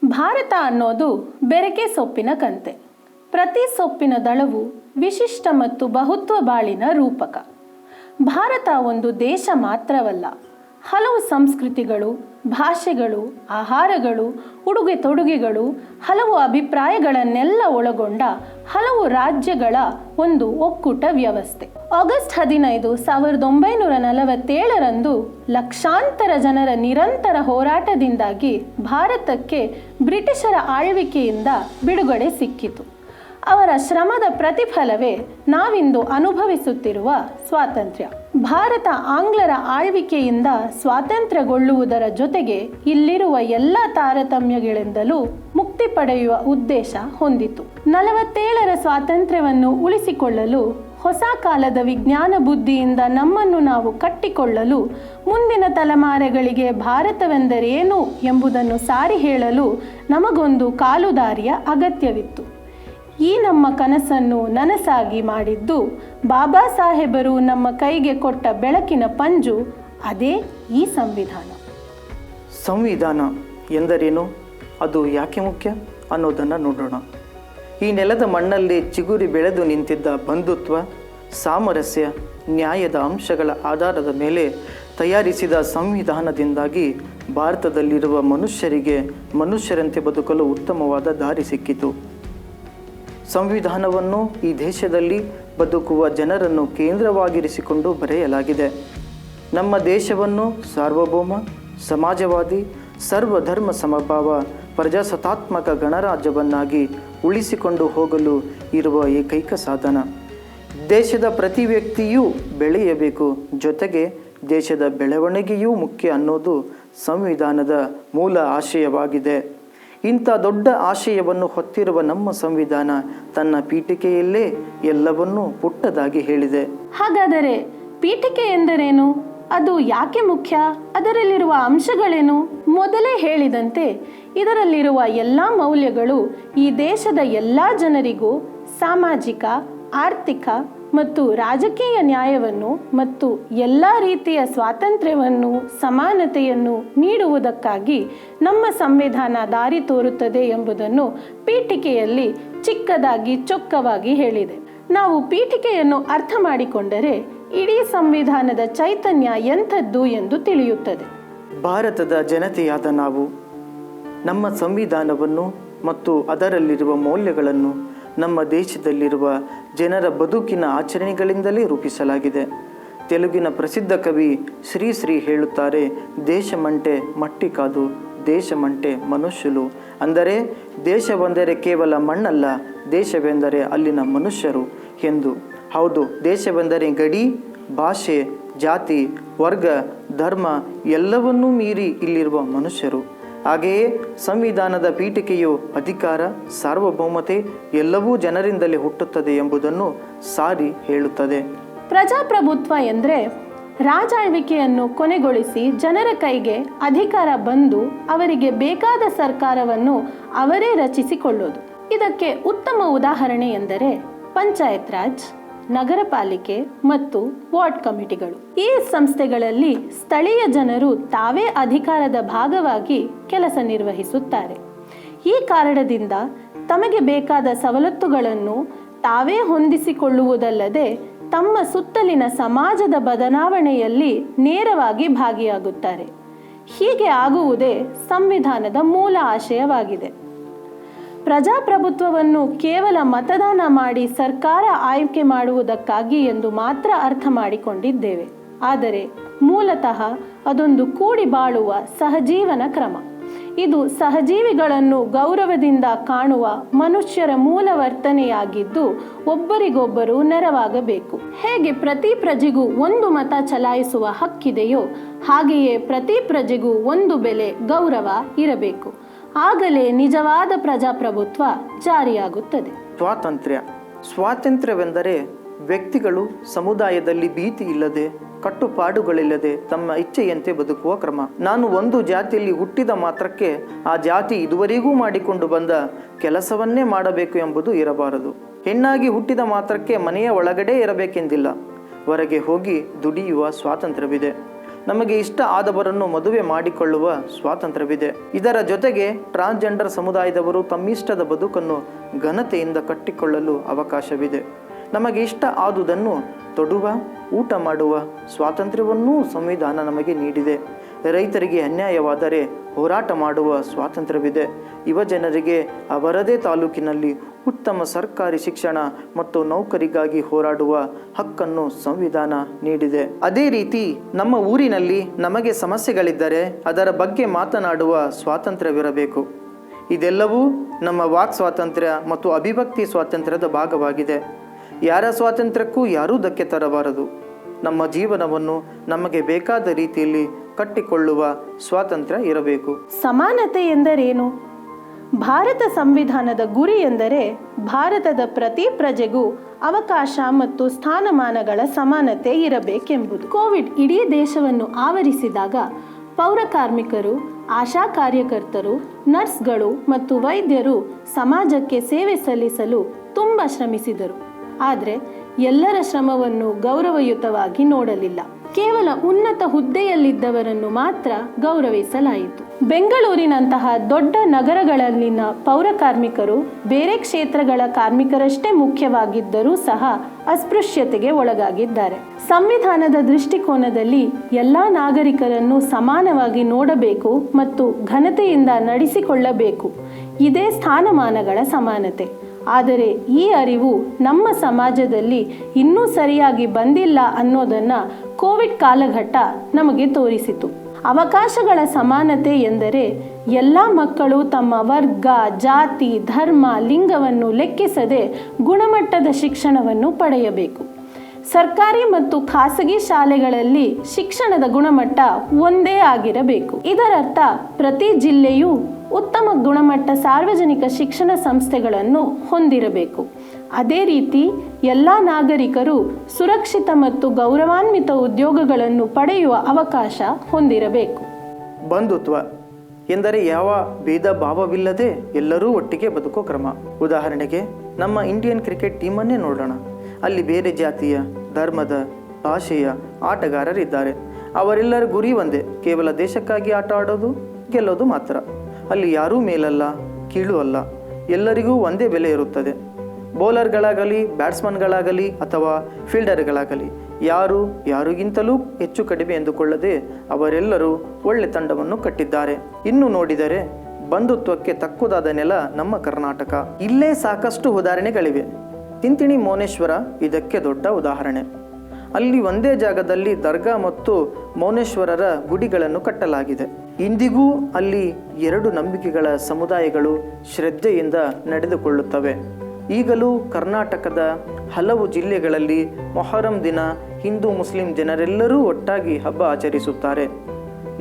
ಭಾರತ ಅನ್ನೋದು ಬೆರಕೆ ಸೊಪ್ಪಿನ ಕಂತೆ. ಪ್ರತಿ ಸೊಪ್ಪಿನ ದಳವು ವಿಶಿಷ್ಟ ಮತ್ತು ಬಹುತ್ವ ಬಾಳಿನ ರೂಪಕ. ಭಾರತ ಒಂದು ದೇಶ ಮಾತ್ರವಲ್ಲ, ಹಲವು ಸಂಸ್ಕೃತಿಗಳು, ಭಾಷೆಗಳು, ಆಹಾರಗಳು, ಉಡುಗೆ ತೊಡುಗೆಗಳು, ಹಲವು ಅಭಿಪ್ರಾಯಗಳನ್ನೆಲ್ಲ ಒಳಗೊಂಡ ಹಲವು ರಾಜ್ಯಗಳ ಒಂದು ಒಕ್ಕೂಟ ವ್ಯವಸ್ಥೆ. ಆಗಸ್ಟ್ ಹದಿನೈದು ಸಾವಿರದ ಒಂಬೈನೂರ ನಲವತ್ತೇಳರಂದು ಲಕ್ಷಾಂತರ ಜನರ ನಿರಂತರ ಹೋರಾಟದಿಂದಾಗಿ ಭಾರತಕ್ಕೆ ಬ್ರಿಟಿಷರ ಆಳ್ವಿಕೆಯಿಂದ ಬಿಡುಗಡೆ ಸಿಕ್ಕಿತು. ಅವರ ಶ್ರಮದ ಪ್ರತಿಫಲವೇ ನಾವಿಂದು ಅನುಭವಿಸುತ್ತಿರುವ ಸ್ವಾತಂತ್ರ್ಯ. ಭಾರತ ಆಂಗ್ಲರ ಆಳ್ವಿಕೆಯಿಂದ ಸ್ವಾತಂತ್ರ್ಯಗೊಳ್ಳುವುದರ ಜೊತೆಗೆ ಇಲ್ಲಿರುವ ಎಲ್ಲ ತಾರತಮ್ಯಗಳಿಂದಲೂ ಮುಕ್ತಿ ಪಡೆಯುವ ಉದ್ದೇಶ ಹೊಂದಿತು. ನಲವತ್ತೇಳರ ಸ್ವಾತಂತ್ರ್ಯವನ್ನು ಉಳಿಸಿಕೊಳ್ಳಲು, ಹೊಸ ಕಾಲದ ವಿಜ್ಞಾನ ಬುದ್ಧಿಯಿಂದ ನಮ್ಮನ್ನು ನಾವು ಕಟ್ಟಿಕೊಳ್ಳಲು, ಮುಂದಿನ ತಲೆಮಾರುಗಳಿಗೆ ಭಾರತವೆಂದರೇನು ಎಂಬುದನ್ನು ಸಾರಿ ಹೇಳಲು ನಮಗೊಂದು ಕಾಲುದಾರಿಯ ಅಗತ್ಯವಿತ್ತು. ಈ ನಮ್ಮ ಕನಸನ್ನು ನನಸಾಗಿ ಮಾಡಿದ್ದು ಬಾಬಾ ಸಾಹೇಬರು ನಮ್ಮ ಕೈಗೆ ಕೊಟ್ಟ ಬೆಳಕಿನ ಪಂಜು, ಅದೇ ಈ ಸಂವಿಧಾನ. ಸಂವಿಧಾನ ಎಂದರೇನು? ಅದು ಯಾಕೆ ಮುಖ್ಯ ಅನ್ನೋದನ್ನು ನೋಡೋಣ. ಈ ನೆಲದ ಮಣ್ಣಲ್ಲಿ ಚಿಗುರಿ ಬೆಳೆದು ನಿಂತಿದ್ದ ಬಂಧುತ್ವ, ಸಾಮರಸ್ಯ, ನ್ಯಾಯದ ಅಂಶಗಳ ಆಧಾರದ ಮೇಲೆ ತಯಾರಿಸಿದ ಸಂವಿಧಾನದಿಂದಾಗಿ ಭಾರತದಲ್ಲಿರುವ ಮನುಷ್ಯರಿಗೆ ಮನುಷ್ಯರಂತೆ ಬದುಕಲು ಉತ್ತಮವಾದ ದಾರಿ ಸಿಕ್ಕಿತು. ಸಂವಿಧಾನವನ್ನು ಈ ದೇಶದಲ್ಲಿ ಬದುಕುವ ಜನರನ್ನು ಕೇಂದ್ರವಾಗಿರಿಸಿಕೊಂಡು ಬರೆಯಲಾಗಿದೆ. ನಮ್ಮ ದೇಶವನ್ನು ಸಾರ್ವಭೌಮ, ಸಮಾಜವಾದಿ, ಸರ್ವಧರ್ಮ ಸಮಭಾವ, ಪ್ರಜಾಸತ್ತಾತ್ಮಕ ಗಣರಾಜ್ಯವನ್ನಾಗಿ ಉಳಿಸಿಕೊಂಡು ಹೋಗಲು ಇರುವ ಏಕೈಕ ಸಾಧನ. ದೇಶದ ಪ್ರತಿ ವ್ಯಕ್ತಿಯೂ ಬೆಳೆಯಬೇಕು. ಜೊತೆಗೆ ದೇಶದ ಬೆಳವಣಿಗೆಯೂ ಮುಖ್ಯ ಅನ್ನೋದು ಸಂವಿಧಾನದ ಮೂಲ ಆಶಯವಾಗಿದೆ. ಇಂಥ ದೊಡ್ಡ ಆಶಯವನ್ನು ಹೊತ್ತಿರುವ ನಮ್ಮ ಸಂವಿಧಾನ ತನ್ನ ಪೀಠಿಕೆಯಲ್ಲೇ ಎಲ್ಲವನ್ನೂ ಪುಟ್ಟದಾಗಿ ಹೇಳಿದೆ. ಹಾಗಾದರೆ ಪೀಠಿಕೆ ಎಂದರೇನು? ಅದು ಯಾಕೆ ಮುಖ್ಯ? ಅದರಲ್ಲಿರುವ ಅಂಶಗಳೇನು? ಮೊದಲೇ ಹೇಳಿದಂತೆ ಇದರಲ್ಲಿರುವ ಎಲ್ಲ ಮೌಲ್ಯಗಳು ಈ ದೇಶದ ಎಲ್ಲ ಜನರಿಗೂ ಸಾಮಾಜಿಕ, ಆರ್ಥಿಕ ಮತ್ತು ರಾಜಕೀಯ ನ್ಯಾಯವನ್ನು ಮತ್ತು ಎಲ್ಲ ರೀತಿಯ ಸ್ವಾತಂತ್ರ್ಯವನ್ನು, ಸಮಾನತೆಯನ್ನು ನೀಡುವುದಕ್ಕಾಗಿ ನಮ್ಮ ಸಂವಿಧಾನ ದಾರಿ ತೋರುತ್ತದೆ ಎಂಬುದನ್ನು ಪೀಠಿಕೆಯಲ್ಲಿ ಚಿಕ್ಕದಾಗಿ ಚೊಕ್ಕವಾಗಿ ಹೇಳಿದೆ. ನಾವು ಪೀಠಿಕೆಯನ್ನು ಅರ್ಥ ಮಾಡಿಕೊಂಡರೆ ಇಡೀ ಸಂವಿಧಾನದ ಚೈತನ್ಯ ಎಂಥದ್ದು ಎಂದು ತಿಳಿಯುತ್ತದೆ. ಭಾರತದ ಜನತೆಯಾದ ನಾವು ನಮ್ಮ ಸಂವಿಧಾನವನ್ನು ಮತ್ತು ಅದರಲ್ಲಿರುವ ಮೌಲ್ಯಗಳನ್ನು ನಮ್ಮ ದೇಶದಲ್ಲಿರುವ ಜನರ ಬದುಕಿನ ಆಚರಣೆಗಳಿಂದಲೇ ರೂಪಿಸಲಾಗಿದೆ. ತೆಲುಗಿನ ಪ್ರಸಿದ್ಧ ಕವಿ ಶ್ರೀ ಶ್ರೀ ಹೇಳುತ್ತಾರೆ, ದೇಶಮಂಟೆ ಮಟ್ಟಿ ಕಾದು, ದೇಶಮಂಟೆ ಮನುಷ್ಯರು ಅಂದರೆ, ದೇಶವೆಂದರೆ ಕೇವಲ ಮಣ್ಣಲ್ಲ, ದೇಶವೆಂದರೆ ಅಲ್ಲಿನ ಮನುಷ್ಯರು ಎಂದು. ಹೌದು, ದೇಶವೆಂದರೆ ಗಡಿ, ಭಾಷೆ, ಜಾತಿ, ವರ್ಗ, ಧರ್ಮ ಎಲ್ಲವನ್ನೂ ಮೀರಿ ಇಲ್ಲಿರುವ ಮನುಷ್ಯರು. ಹಾಗೆಯೇ ಸಂವಿಧಾನದ ಪೀಠಿಕೆಯು ಅಧಿಕಾರ, ಸಾರ್ವಭೌಮತೆ ಎಲ್ಲವೂ ಜನರಿಂದಲೇ ಹುಟ್ಟುತ್ತದೆ ಎಂಬುದನ್ನು ಸಾರಿ ಹೇಳುತ್ತದೆ. ಪ್ರಜಾಪ್ರಭುತ್ವ ಎಂದರೆ ರಾಜಾಳ್ವಿಕೆಯನ್ನು ಕೊನೆಗೊಳಿಸಿ ಜನರ ಕೈಗೆ ಅಧಿಕಾರ ಬಂದು ಅವರಿಗೆ ಬೇಕಾದ ಸರ್ಕಾರವನ್ನು ಅವರೇ ರಚಿಸಿಕೊಳ್ಳೋದು. ಇದಕ್ಕೆ ಉತ್ತಮ ಉದಾಹರಣೆ ಎಂದರೆ ಪಂಚಾಯತ್ ರಾಜ್. ನಗರ ಪಾಲಿಕೆ ಮತ್ತು ವಾರ್ಡ್ ಕಮಿಟಿಗಳು. ಈ ಸಂಸ್ಥೆಗಳಲ್ಲಿ ಸ್ಥಳೀಯ ಜನರು ತಾವೇ ಅಧಿಕಾರದ ಭಾಗವಾಗಿ ಕೆಲಸ ನಿರ್ವಹಿಸುತ್ತಾರೆ. ಈ ಕಾರಣದಿಂದ ತಮಗೆ ಬೇಕಾದ ಸವಲತ್ತುಗಳನ್ನು ತಾವೇ ಹೊಂದಿಸಿಕೊಳ್ಳುವುದಲ್ಲದೆ ತಮ್ಮ ಸುತ್ತಲಿನ ಸಮಾಜದ ಬದಲಾವಣೆಯಲ್ಲಿ ನೇರವಾಗಿ ಭಾಗಿಯಾಗುತ್ತಾರೆ. ಹೀಗೆ ಆಗುವುದೇ ಸಂವಿಧಾನದ ಮೂಲ ಆಶಯವಾಗಿದೆ. ಪ್ರಜಾಪ್ರಭುತ್ವವನ್ನು ಕೇವಲ ಮತದಾನ ಮಾಡಿ ಸರ್ಕಾರ ಆಯ್ಕೆ ಮಾಡುವುದಕ್ಕಾಗಿ ಎಂದು ಮಾತ್ರ ಅರ್ಥ ಮಾಡಿಕೊಂಡಿದ್ದೇವೆ. ಆದರೆ ಮೂಲತಃ ಅದೊಂದು ಕೂಡಿ ಬಾಳುವ ಸಹಜೀವನ ಕ್ರಮ. ಇದು ಸಹಜೀವಿಗಳನ್ನು ಗೌರವದಿಂದ ಕಾಣುವ ಮನುಷ್ಯರ ಮೂಲ ವರ್ತನೆಯಾಗಿದ್ದು ಒಬ್ಬರಿಗೊಬ್ಬರು ನೆರವಾಗಬೇಕು. ಹೇಗೆ ಪ್ರತಿ ಪ್ರಜೆಗೂ ಒಂದು ಮತ ಚಲಾಯಿಸುವ ಹಕ್ಕಿದೆಯೋ ಹಾಗೆಯೇ ಪ್ರತಿ ಪ್ರಜೆಗೂ ಒಂದು ಬೆಲೆ ಗೌರವ ಇರಬೇಕು. ಆಗಲೇ ನಿಜವಾದ ಪ್ರಜಾಪ್ರಭುತ್ವ ಜಾರಿಯಾಗುತ್ತದೆ. ಸ್ವಾತಂತ್ರ್ಯ. ಸ್ವಾತಂತ್ರ್ಯವೆಂದರೆ ವ್ಯಕ್ತಿಗಳು ಸಮುದಾಯದಲ್ಲಿ ಭೀತಿ ಇಲ್ಲದೆ, ಕಟ್ಟುಪಾಡುಗಳಿಲ್ಲದೆ ತಮ್ಮ ಇಚ್ಛೆಯಂತೆ ಬದುಕುವ ಕ್ರಮ. ನಾನು ಒಂದು ಜಾತಿಯಲ್ಲಿ ಹುಟ್ಟಿದ ಮಾತ್ರಕ್ಕೆ ಆ ಜಾತಿ ಇದುವರೆಗೂ ಮಾಡಿಕೊಂಡು ಬಂದ ಕೆಲಸವನ್ನೇ ಮಾಡಬೇಕು ಎಂಬುದು ಇರಬಾರದು. ಹೆಣ್ಣಾಗಿ ಹುಟ್ಟಿದ ಮಾತ್ರಕ್ಕೆ ಮನೆಯ ಒಳಗಡೆ ಇರಬೇಕೆಂದಿಲ್ಲ. ಹೊರಗೆ ಹೋಗಿ ದುಡಿಯುವ ಸ್ವಾತಂತ್ರ್ಯವಿದೆ. ನಮಗೆ ಇಷ್ಟ ಆದವರನ್ನು ಮದುವೆ ಮಾಡಿಕೊಳ್ಳುವ ಸ್ವಾತಂತ್ರ್ಯವಿದೆ. ಇದರ ಜೊತೆಗೆ ಟ್ರಾನ್ಸ್ಜೆಂಡರ್ ಸಮುದಾಯದವರು ತಮ್ಮಿಷ್ಟದ ಬದುಕನ್ನು ಘನತೆಯಿಂದ ಕಟ್ಟಿಕೊಳ್ಳಲು ಅವಕಾಶವಿದೆ. ನಮಗೆ ಇಷ್ಟ ಆದುದನ್ನು ತೊಡುವ, ಊಟ ಮಾಡುವ ಸ್ವಾತಂತ್ರ್ಯವನ್ನೂ ಸಂವಿಧಾನ ನಮಗೆ ನೀಡಿದೆ. ರೈತರಿಗೆ ಅನ್ಯಾಯವಾದರೆ ಹೋರಾಟ ಮಾಡುವ ಸ್ವಾತಂತ್ರ್ಯವಿದೆ. ಯುವ ಜನರಿಗೆ ಅವರದೇ ತಾಲೂಕಿನಲ್ಲಿ ಉತ್ತಮ ಸರ್ಕಾರಿ ಶಿಕ್ಷಣ ಮತ್ತು ನೌಕರಿಗಾಗಿ ಹೋರಾಡುವ ಹಕ್ಕನ್ನು ಸಂವಿಧಾನ ನೀಡಿದೆ. ಅದೇ ರೀತಿ ನಮ್ಮ ಊರಿನಲ್ಲಿ ನಮಗೆ ಸಮಸ್ಯೆಗಳಿದ್ದರೆ ಅದರ ಬಗ್ಗೆ ಮಾತನಾಡುವ ಸ್ವಾತಂತ್ರ್ಯವಿರಬೇಕು. ಇದೆಲ್ಲವೂ ನಮ್ಮ ವಾಕ್ ಸ್ವಾತಂತ್ರ್ಯ ಮತ್ತು ಅಭಿವ್ಯಕ್ತಿ ಸ್ವಾತಂತ್ರ್ಯದ ಭಾಗವಾಗಿದೆ. ಯಾರ ಸ್ವಾತಂತ್ರ್ಯಕ್ಕೂ ಯಾರೂ ಧಕ್ಕೆ ತರಬಾರದು. ನಮ್ಮ ಜೀವನವನ್ನು ನಮಗೆ ಬೇಕಾದ ರೀತಿಯಲ್ಲಿ ಕಟ್ಟಿಕೊಳ್ಳುವ ಸ್ವಾತಂತ್ರ್ಯ ಇರಬೇಕು. ಸಮಾನತೆ ಎಂದರೇನು? ಭಾರತ ಸಂವಿಧಾನದ ಗುರಿ ಎಂದರೆ ಭಾರತದ ಪ್ರತಿ ಪ್ರಜೆಗೂ ಅವಕಾಶ ಮತ್ತು ಸ್ಥಾನಮಾನಗಳ ಸಮಾನತೆ ಇರಬೇಕೆಂಬುದು. ಕೋವಿಡ್ ಇಡೀ ದೇಶವನ್ನು ಆವರಿಸಿದಾಗ ಪೌರ ಕಾರ್ಮಿಕರು, ಆಶಾ ಕಾರ್ಯಕರ್ತರು, ನರ್ಸ್ಗಳು ಮತ್ತು ವೈದ್ಯರು ಸಮಾಜಕ್ಕೆ ಸೇವೆ ಸಲ್ಲಿಸಲು ತುಂಬ ಶ್ರಮಿಸಿದರು. ಆದರೆ ಎಲ್ಲರ ಶ್ರಮವನ್ನು ಗೌರವಯುತವಾಗಿ ನೋಡಲಿಲ್ಲ. ಕೇವಲ ಉನ್ನತ ಹುದ್ದೆಯಲ್ಲಿದ್ದವರನ್ನು ಮಾತ್ರ ಗೌರವಿಸಲಾಯಿತು. ಬೆಂಗಳೂರಿನಂತಹ ದೊಡ್ಡ ನಗರಗಳಲ್ಲಿನ ಪೌರ ಕಾರ್ಮಿಕರು ಬೇರೆ ಕ್ಷೇತ್ರಗಳ ಕಾರ್ಮಿಕರಷ್ಟೇ ಮುಖ್ಯವಾಗಿದ್ದರೂ ಸಹ ಅಸ್ಪೃಶ್ಯತೆಗೆ ಒಳಗಾಗಿದ್ದಾರೆ. ಸಂವಿಧಾನದ ದೃಷ್ಟಿಕೋನದಲ್ಲಿ ಎಲ್ಲ ನಾಗರಿಕರನ್ನು ಸಮಾನವಾಗಿ ನೋಡಬೇಕು ಮತ್ತು ಘನತೆಯಿಂದ ನಡೆಸಿಕೊಳ್ಳಬೇಕು. ಇದೇ ಸ್ಥಾನಮಾನಗಳ ಸಮಾನತೆ. ಆದರೆ ಈ ಅರಿವು ನಮ್ಮ ಸಮಾಜದಲ್ಲಿ ಇನ್ನೂ ಸರಿಯಾಗಿ ಬಂದಿಲ್ಲ ಅನ್ನೋದನ್ನು ಕೋವಿಡ್ ಕಾಲಘಟ್ಟ ನಮಗೆ ತೋರಿಸಿತು. ಅವಕಾಶಗಳ ಸಮಾನತೆ ಎಂದರೆ ಎಲ್ಲ ಮಕ್ಕಳು ತಮ್ಮ ವರ್ಗ, ಜಾತಿ, ಧರ್ಮ, ಲಿಂಗವನ್ನು ಲೆಕ್ಕಿಸದೆ ಗುಣಮಟ್ಟದ ಶಿಕ್ಷಣವನ್ನು ಪಡೆಯಬೇಕು. ಸರ್ಕಾರಿ ಮತ್ತು ಖಾಸಗಿ ಶಾಲೆಗಳಲ್ಲಿ ಶಿಕ್ಷಣದ ಗುಣಮಟ್ಟ ಒಂದೇ ಆಗಿರಬೇಕು. ಇದರರ್ಥ ಪ್ರತಿ ಜಿಲ್ಲೆಯೂ ಉತ್ತಮ ಗುಣಮಟ್ಟ ಸಾರ್ವಜನಿಕ ಶಿಕ್ಷಣ ಸಂಸ್ಥೆಗಳನ್ನು ಹೊಂದಿರಬೇಕು. ಅದೇ ರೀತಿ ಎಲ್ಲ ನಾಗರಿಕರು ಸುರಕ್ಷಿತ ಮತ್ತು ಗೌರವಾನ್ವಿತ ಉದ್ಯೋಗಗಳನ್ನು ಪಡೆಯುವ ಅವಕಾಶ ಹೊಂದಿರಬೇಕು. ಬಂಧುತ್ವ ಎಂದರೆ ಯಾವ ಭೇದ ಭಾವವಿಲ್ಲದೆ ಎಲ್ಲರೂ ಒಟ್ಟಿಗೆ ಬದುಕೋ ಕ್ರಮ. ಉದಾಹರಣೆಗೆ, ನಮ್ಮ ಇಂಡಿಯನ್ ಕ್ರಿಕೆಟ್ ಟೀಮನ್ನೇ ನೋಡೋಣ. ಅಲ್ಲಿ ಬೇರೆ ಜಾತಿಯ, ಧರ್ಮದ, ಭಾಷೆಯ ಆಟಗಾರರಿದ್ದಾರೆ. ಅವರೆಲ್ಲರ ಗುರಿ ಒಂದೇ, ಕೇವಲ ದೇಶಕ್ಕಾಗಿ ಆಟ ಆಡೋದು, ಗೆಲ್ಲೋದು ಮಾತ್ರ. ಅಲ್ಲಿ ಯಾರೂ ಮೇಲಲ್ಲ, ಕೀಳು ಅಲ್ಲ. ಎಲ್ಲರಿಗೂ ಒಂದೇ ಬೆಲೆ ಇರುತ್ತದೆ. ಬೌಲರ್ಗಳಾಗಲಿ, ಬ್ಯಾಟ್ಸ್ಮನ್ಗಳಾಗಲಿ ಅಥವಾ ಫೀಲ್ಡರ್ಗಳಾಗಲಿ, ಯಾರು ಯಾರಿಗಿಂತಲೂ ಹೆಚ್ಚು ಕಡಿಮೆ ಎಂದುಕೊಳ್ಳದೆ ಅವರೆಲ್ಲರೂ ಒಳ್ಳೆ ತಂಡವನ್ನು ಕಟ್ಟಿದ್ದಾರೆ. ಇನ್ನು ನೋಡಿದರೆ, ಬಂಧುತ್ವಕ್ಕೆ ತಕ್ಕುದಾದ ನೆಲ ನಮ್ಮ ಕರ್ನಾಟಕ. ಇಲ್ಲೇ ಸಾಕಷ್ಟು ಉದಾಹರಣೆಗಳಿವೆ. ತಿಂತಿಣಿ ಮೌನೇಶ್ವರ ಇದಕ್ಕೆ ದೊಡ್ಡ ಉದಾಹರಣೆ. ಅಲ್ಲಿ ಒಂದೇ ಜಾಗದಲ್ಲಿ ದರ್ಗಾ ಮತ್ತು ಮೌನೇಶ್ವರರ ಗುಡಿಗಳನ್ನು ಕಟ್ಟಲಾಗಿದೆ. ಇಂದಿಗೂ ಅಲ್ಲಿ ಎರಡು ನಂಬಿಕೆಗಳ ಸಮುದಾಯಗಳು ಶ್ರದ್ಧೆಯಿಂದ ನಡೆದುಕೊಳ್ಳುತ್ತವೆ. ಈಗಲೂ ಕರ್ನಾಟಕದ ಹಲವು ಜಿಲ್ಲೆಗಳಲ್ಲಿ ಮೊಹರಂ ದಿನ ಹಿಂದೂ ಮುಸ್ಲಿಂ ಜನರೆಲ್ಲರೂ ಒಟ್ಟಾಗಿ ಹಬ್ಬ ಆಚರಿಸುತ್ತಾರೆ.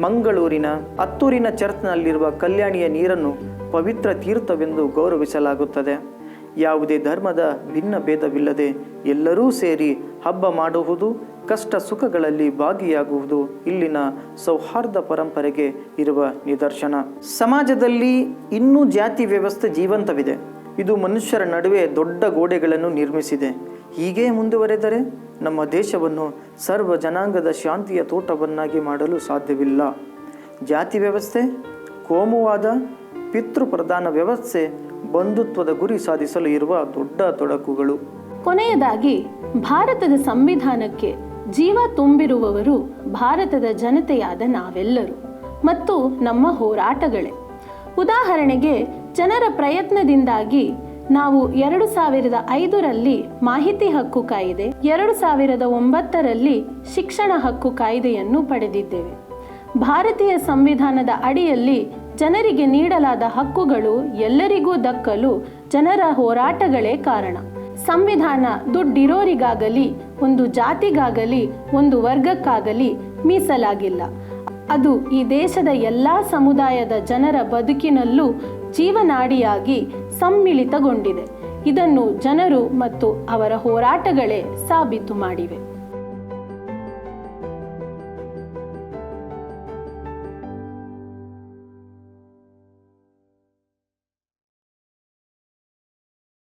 ಮಂಗಳೂರಿನ ಅತ್ತೂರಿನ ಚರ್ಚ್ನಲ್ಲಿರುವ ಕಲ್ಯಾಣಿಯ ನೀರನ್ನು ಪವಿತ್ರ ತೀರ್ಥವೆಂದು ಗೌರವಿಸಲಾಗುತ್ತದೆ. ಯಾವುದೇ ಧರ್ಮದ ಭಿನ್ನ ಭೇದವಿಲ್ಲದೆ ಎಲ್ಲರೂ ಸೇರಿ ಹಬ್ಬ ಮಾಡುವುದು ಕಷ್ಟ ಸುಖಗಳಲ್ಲಿ ಭಾಗಿಯಾಗುವುದು ಇಲ್ಲಿನ ಸೌಹಾರ್ದ ಪರಂಪರೆಗೆ ಇರುವ ನಿದರ್ಶನ. ಸಮಾಜದಲ್ಲಿ ಇನ್ನೂ ಜಾತಿ ವ್ಯವಸ್ಥೆ ಜೀವಂತವಿದೆ. ಇದು ಮನುಷ್ಯರ ನಡುವೆ ದೊಡ್ಡ ಗೋಡೆಗಳನ್ನು ನಿರ್ಮಿಸಿದೆ. ಹೀಗೆ ಮುಂದುವರೆದರೆ ನಮ್ಮ ದೇಶವನ್ನು ಸರ್ವ ಜನಾಂಗದ ಶಾಂತಿಯ ತೋಟವನ್ನಾಗಿ ಮಾಡಲು ಸಾಧ್ಯವಿಲ್ಲ. ಜಾತಿ ವ್ಯವಸ್ಥೆ, ಕೋಮುವಾದ ಪಿತೃಪ್ರಧಾನ ವ್ಯವಸ್ಥೆ ಬಂಧುತ್ವದ ಗುರಿ ಸಾಧಿಸಲು ಇರುವ ದೊಡ್ಡ ತೊಡಕುಗಳು. ಕೊನೆಯದಾಗಿ, ಭಾರತದ ಸಂವಿಧಾನಕ್ಕೆ ಜೀವ ತುಂಬಿರುವವರು ಭಾರತದ ಜನತೆಯಾದ ನಾವೆಲ್ಲರೂ ಮತ್ತು ನಮ್ಮ ಹೋರಾಟಗಳೇ. ಉದಾಹರಣೆಗೆ, ಜನರ ಪ್ರಯತ್ನದಿಂದಾಗಿ ನಾವು ಎರಡು ಸಾವಿರದ ಐದರಲ್ಲಿ ಮಾಹಿತಿ ಹಕ್ಕು ಕಾಯಿದೆ, ಎರಡು ಸಾವಿರದ ಒಂಬತ್ತರಲ್ಲಿ ಶಿಕ್ಷಣ ಹಕ್ಕು ಕಾಯ್ದೆಯನ್ನು ಪಡೆದಿದ್ದೇವೆ. ಭಾರತೀಯ ಸಂವಿಧಾನದ ಅಡಿಯಲ್ಲಿ ಜನರಿಗೆ ನೀಡಲಾದ ಹಕ್ಕುಗಳು ಎಲ್ಲರಿಗೂ ದಕ್ಕಲು ಜನರ ಹೋರಾಟಗಳೇ ಕಾರಣ. ಸಂವಿಧಾನ ದುಡ್ಡಿರೋರಿಗಾಗಲಿ, ಒಂದು ಜಾತಿಗಾಗಲಿ, ಒಂದು ವರ್ಗಕ್ಕಾಗಲಿ ಮೀಸಲಾಗಿಲ್ಲ. ಅದು ಈ ದೇಶದ ಎಲ್ಲ ಸಮುದಾಯದ ಜನರ ಬದುಕಿನಲ್ಲೂ ಜೀವನಾಡಿಯಾಗಿ ಸಮ್ಮಿಳಿತಗೊಂಡಿದೆ. ಇದನ್ನು ಜನರು ಮತ್ತು ಅವರ ಹೋರಾಟಗಳೇ ಸಾಬೀತು ಮಾಡಿವೆ.